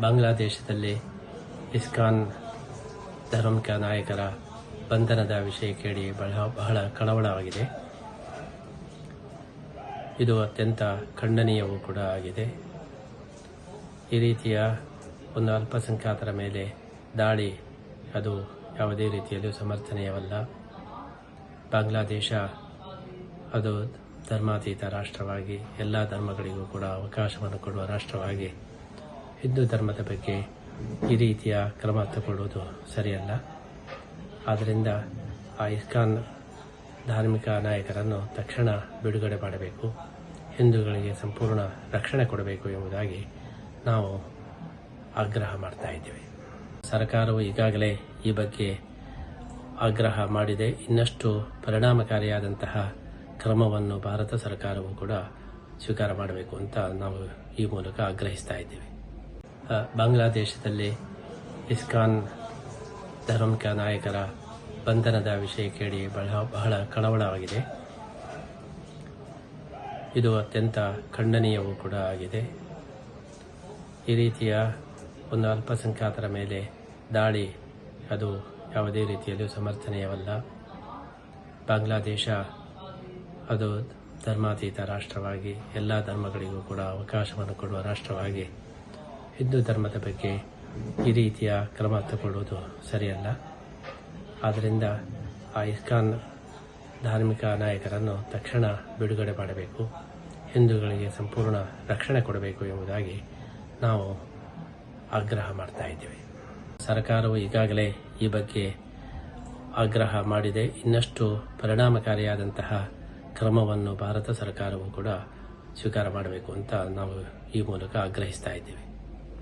ಬಾಂಗ್ಲಾದೇಶದಲ್ಲಿ ಇಸ್ಕಾನ್ ಧರ್ಮಿಕ ನಾಯಕರ ಬಂಧನದ ವಿಷಯ ಕೇಳಿ ಬಹಳ ಬಹಳ ಕಳವಳವಾಗಿದೆ. ಇದು ಅತ್ಯಂತ ಖಂಡನೀಯವೂ ಕೂಡ ಆಗಿದೆ. ಈ ರೀತಿಯ ಒಂದು ಅಲ್ಪಸಂಖ್ಯಾತರ ಮೇಲೆ ದಾಳಿ, ಅದು ಯಾವುದೇ ರೀತಿಯಲ್ಲೂ ಸಮರ್ಥನೀಯವಲ್ಲ. ಬಾಂಗ್ಲಾದೇಶ, ಅದು ಧರ್ಮಾತೀತ ರಾಷ್ಟ್ರವಾಗಿ, ಎಲ್ಲ ಧರ್ಮಗಳಿಗೂ ಕೂಡ ಅವಕಾಶವನ್ನು ಕೊಡುವ ರಾಷ್ಟ್ರವಾಗಿ ಹಿಂದೂ ಧರ್ಮದ ಬಗ್ಗೆ ಈ ರೀತಿಯ ಕ್ರಮ ತಗೊಳ್ಳುವುದು ಸರಿಯಲ್ಲ. ಆದ್ದರಿಂದ ಆ ಇಸ್ಕಾನ್ ಧಾರ್ಮಿಕ ನಾಯಕರನ್ನು ತಕ್ಷಣ ಬಿಡುಗಡೆ ಮಾಡಬೇಕು. ಹಿಂದೂಗಳಿಗೆ ಸಂಪೂರ್ಣ ರಕ್ಷಣೆ ಕೊಡಬೇಕು ಎಂಬುದಾಗಿ ನಾವು ಆಗ್ರಹ ಮಾಡ್ತಾ ಇದ್ದೇವೆ. ಸರ್ಕಾರವು ಈಗಾಗಲೇ ಈ ಬಗ್ಗೆ ಆಗ್ರಹ ಮಾಡಿದೆ. ಇನ್ನಷ್ಟು ಪರಿಣಾಮಕಾರಿಯಾದಂತಹ ಕ್ರಮವನ್ನು ಭಾರತ ಸರ್ಕಾರವು ಕೂಡ ಸ್ವೀಕಾರ ಮಾಡಬೇಕು ಅಂತ ನಾವು ಈ ಮೂಲಕ ಆಗ್ರಹಿಸ್ತಾ ಇದ್ದೇವೆ. ಬಾಂಗ್ಲಾದೇಶದಲ್ಲಿ ಇಸ್ಕಾನ್ ಧಾರ್ಮಿಕ ನಾಯಕರ ಬಂಧನದ ವಿಷಯ ಕೇಳಿ ಬಹಳ ಬಹಳ ಕಳವಳವಾಗಿದೆ. ಇದು ಅತ್ಯಂತ ಖಂಡನೀಯವೂ ಕೂಡ ಆಗಿದೆ. ಈ ರೀತಿಯ ಒಂದು ಅಲ್ಪಸಂಖ್ಯಾತರ ಮೇಲೆ ದಾಳಿ ಅದು ಯಾವುದೇ ರೀತಿಯಲ್ಲೂ ಸಮರ್ಥನೀಯವಲ್ಲ. ಬಾಂಗ್ಲಾದೇಶ ಅದು ಧರ್ಮಾತೀತ ರಾಷ್ಟ್ರವಾಗಿ, ಎಲ್ಲ ಧರ್ಮಗಳಿಗೂ ಕೂಡ ಅವಕಾಶವನ್ನು ಕೊಡುವ ರಾಷ್ಟ್ರವಾಗಿ ಹಿಂದೂ ಧರ್ಮದ ಬಗ್ಗೆ ಈ ರೀತಿಯ ಕ್ರಮ ತಗೊಳ್ಳುವುದು ಸರಿಯಲ್ಲ. ಆದ್ದರಿಂದ ಆ ಇಸ್ಕಾನ್ ಧಾರ್ಮಿಕ ನಾಯಕರನ್ನು ತಕ್ಷಣ ಬಿಡುಗಡೆ ಮಾಡಬೇಕು. ಹಿಂದೂಗಳಿಗೆ ಸಂಪೂರ್ಣ ರಕ್ಷಣೆ ಕೊಡಬೇಕು ಎಂಬುದಾಗಿ ನಾವು ಆಗ್ರಹ ಮಾಡ್ತಾ ಇದ್ದೇವೆ. ಸರ್ಕಾರವು ಈಗಾಗಲೇ ಈ ಬಗ್ಗೆ ಆಗ್ರಹ ಮಾಡಿದೆ. ಇನ್ನಷ್ಟು ಪರಿಣಾಮಕಾರಿಯಾದಂತಹ ಕ್ರಮವನ್ನು ಭಾರತ ಸರ್ಕಾರವು ಕೂಡ ಸ್ವೀಕಾರ ಮಾಡಬೇಕು ಅಂತ ನಾವು ಈ ಮೂಲಕ ಆಗ್ರಹಿಸ್ತಾ ಇದ್ದೇವೆ.